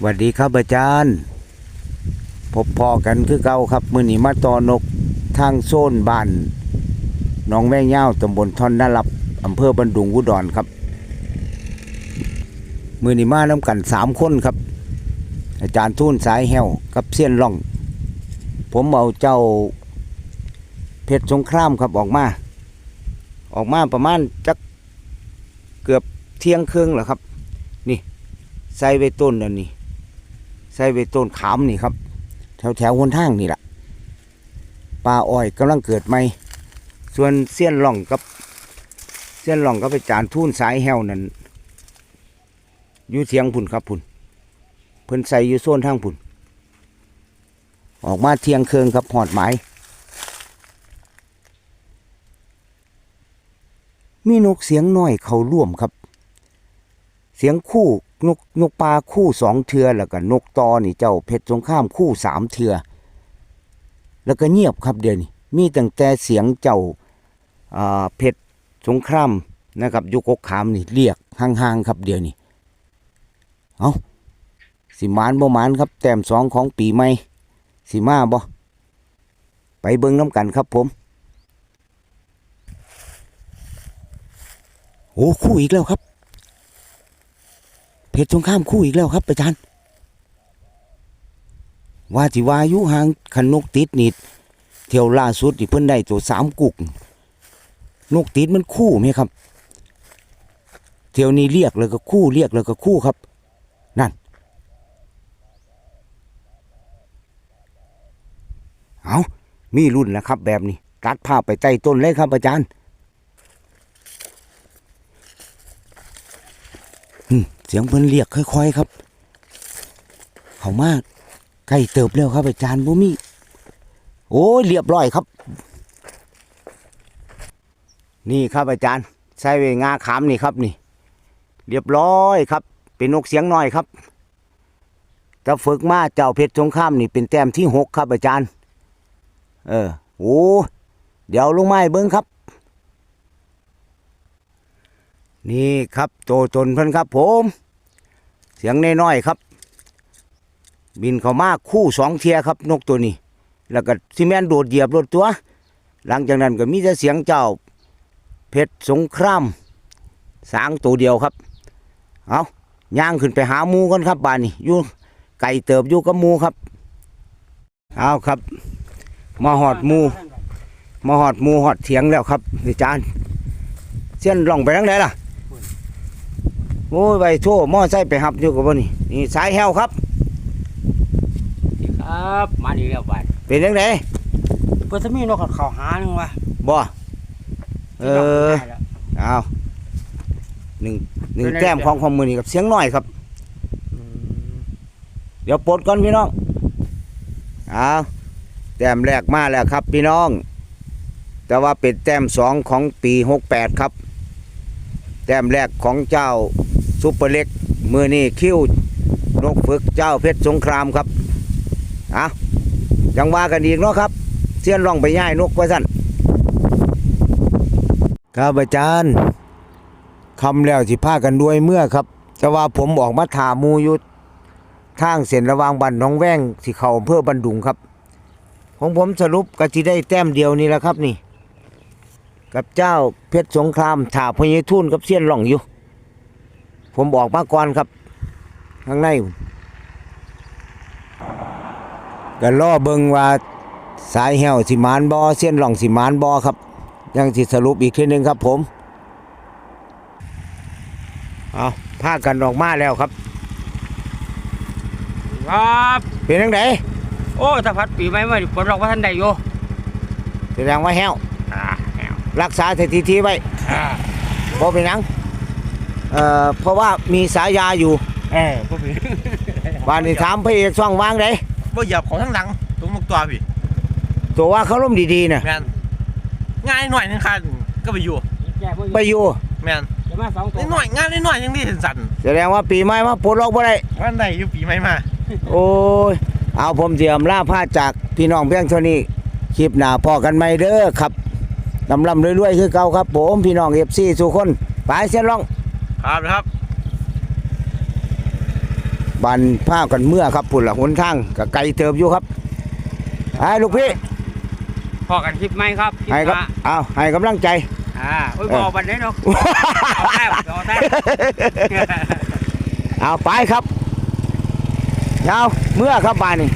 สวัสดีครับอาจารย์ พบพอกันคือเก่าครับ มือหนีมาต่อนกทางโซนบ้านหน้องแม่เง่าตำบลท่อนนารับอำเภอบันดุงอุดรครับ มือหนีมาน้ำกันสามคนครับ อาจารย์ทุ่นสายแหวกับเสี้ยนล่อง ผมเอาเจ้าเพชรสงครามครับออกมา ออกมาประมาณจักเกือบเที่ยงครึ่งแล้วครับ นี่ใส่ไว้ต้นอันนี้ ใส่ไว้ต้นขามนี่ครับ แถวแถวหนทางนี่แหละปลาอ้อยกำลังเกิดใหม่ ส่วนเสี้ยนหล่องกับเสี้ยนหล่องกับไปจานทุ่นสายแหวนั่นอยู่เทียงพุ่นครับพุ่นเพิ่นใส่อยู่โซนทางพุ่น ออกมาเทียงเคืองครับหอดหมายมีนกเสียงน้อยเขาร่วมครับ เสียงคู่ นกนกปลาคู่สองเทือแล้วก็นกตอนี่เจ้าเพชรสงครามคู่สามเทือแล้วก็เงียบครับเดี๋ยวนี้มีตั้งแต่เสียงเจ้าเพชรสงครามนะครับยุกกขามนี่เรียกห่างๆครับเดี๋ยวนี้เอาสิมานบ่มานครับแต้มสองของปีใหม่สิมาบ่ไปเบิ่งน้ำกันครับผมโอ้คู่อีกแล้วครับ เพชรสงครามคู่อีกแล้วครับอาจารย์ ว่าสิวาอยุห่างขันนกติดนี่เที่ยวล่าสุดนี่เพิ่นได้ตัวสามกุก นกติดมันคู่ไหมครับ เที่ยวนี้เรียกแล้วก็คู่เรียกแล้วก็คู่ครับ นั่น เอามีรุ่นแล้วครับ แบบนี้ตัดภาพไปใต้ต้นเลยครับอาจารย์อืม เสียงเพิ่นเรียกค่อย ๆ ครับ เขามากใกล้เติบแล้วครับอาจารย์บ่มีโอ้ยเรียบร้อยครับ นี่ครับอาจารย์ใส่เวงาขามนี่ครับนี่ เรียบร้อยครับ เป็นนกเสียงน้อยครับถ้าฝึกมาเจ้าเพชรสงครามนี่เป็นแต้มที่หกครับอาจารย์ เออโอ้เดี๋ยวลงไม้เบิ้งครับ นี่ครับโตตนเพิ่นครับผม เสียงน้อยๆครับ บินเข้ามาคู่สองเทียครับ นกตัวนี้ แล้วก็ซีเมนโดดเหยียบรถตัว หลังจากนั้นก็มีแต่เสียงเจ้า เพชรสงครามสางตัวเดียวครับ เอาย่างขึ้นไปหาหมูกันครับบ้านนี้อยู่ไก่เติบอยู่กับหมูครับ เอาครับ มาหอดหมู มาหอดหมูหอดเถียงแล้วครับอาจารย์เส้นล่องไปทางไหนล่ะ โอ้ยไปโทั่วมอไซค์ไปหับอยู่กับบ่นี่นี่สายแฮวครับครับมาดีแล้วไปเป็นยังไงเพื่อจะมีนกเขาหาหนึ่งวะบ่เออเอาหนึ่งหนึ่งแต้มของของมือนี่กับเสียงหน่อยครับ เดี๋ยวปลดก่อนพี่น้องเอาแต้มแรกมาแล้วครับพี่น้อง แต่ว่าเป็นแต้มสองของปีหกแปดครับ แต้มแรกของเจ้า ซุปเปอร์เล็กมือนี่คิ้วนกฝึกเจ้าเพชรสงครามครับเอายังว่ากันอีกเนาะครับเสี้ยนร่องไปย่ายนกไว้สั่นครับอาจารย์คำแล้วสิพากันด้วยเมื่อครับแต่ว่าผมออกมาถามหมูอยู่ทางเส้นระวางบันน้องแว้งสิเขาอำเภอบันดุงครับ ของผมสรุปก็สิได้แต้มเดียวนี่แหละครับนี่ กับเจ้าเพชรสงครามถาพญทุ่นกับเสี้ยนหล่องอยู่ ผมบอกมาก่อนครับ ข้างในพุ่นก็ล่อเบิงว่าสายแหวสิมานบอเสี้ยนหล่องสิมานบอครับ ยังสิสรุปอีกทีหนึ่งครับผมเอาพากันออกมาแล้วครับ ครับเป็นยังไงโอ้ถ้าพัดปีใหม่มาดิผลเราก็ท่านได้อยู่แสดงว่าแหวอ่าแนวรักษาสถิติไว้อ่าเพราะเป็นหยัง เอ่อเพราะว่ามีสายยาอยู่เออพวกพี่บ้านนี้ถามพระเอกช่องวางไดบ่เหยียบของทั้งหลังตรงมุกตัวพี่ตัวว่าเขาล่มดีๆน่ะแมนง่ายหน่อยนึงค่ะก็ไปอยู่แก่พวกไปอยู่แมนจะมาสองตัวนิดหน่อยงานนิดหน่อยยังดีสั่นแสดงว่าปีใหม่มาปลดล็อกบ่ได้ๆวันไหนอยู่ปีใหม่มา โอ้ยเอาผมเตรียมล่าผ้าจากพี่น้องเพียงเท่านี้คลิปหน้าพอกันไหมเด้อครับลำลำรวยๆคือเก่าครับผมพี่น้องเอฟซีสุคนไปเส้นล่อง ครับครับบานผ้ากันเมื่อครับพุ่นละหนทางกับไกลเติบอยู่ครับไอ้ลูกพี่พอกันคลิปไหมครับคลิปให้ครับหน้าเอาให้กำลังใจ อ่าโอ้ยบอกวันนี้เนาะเอาแท้เอาแท้เอาไปครับยาวเมื่อครับบานนี่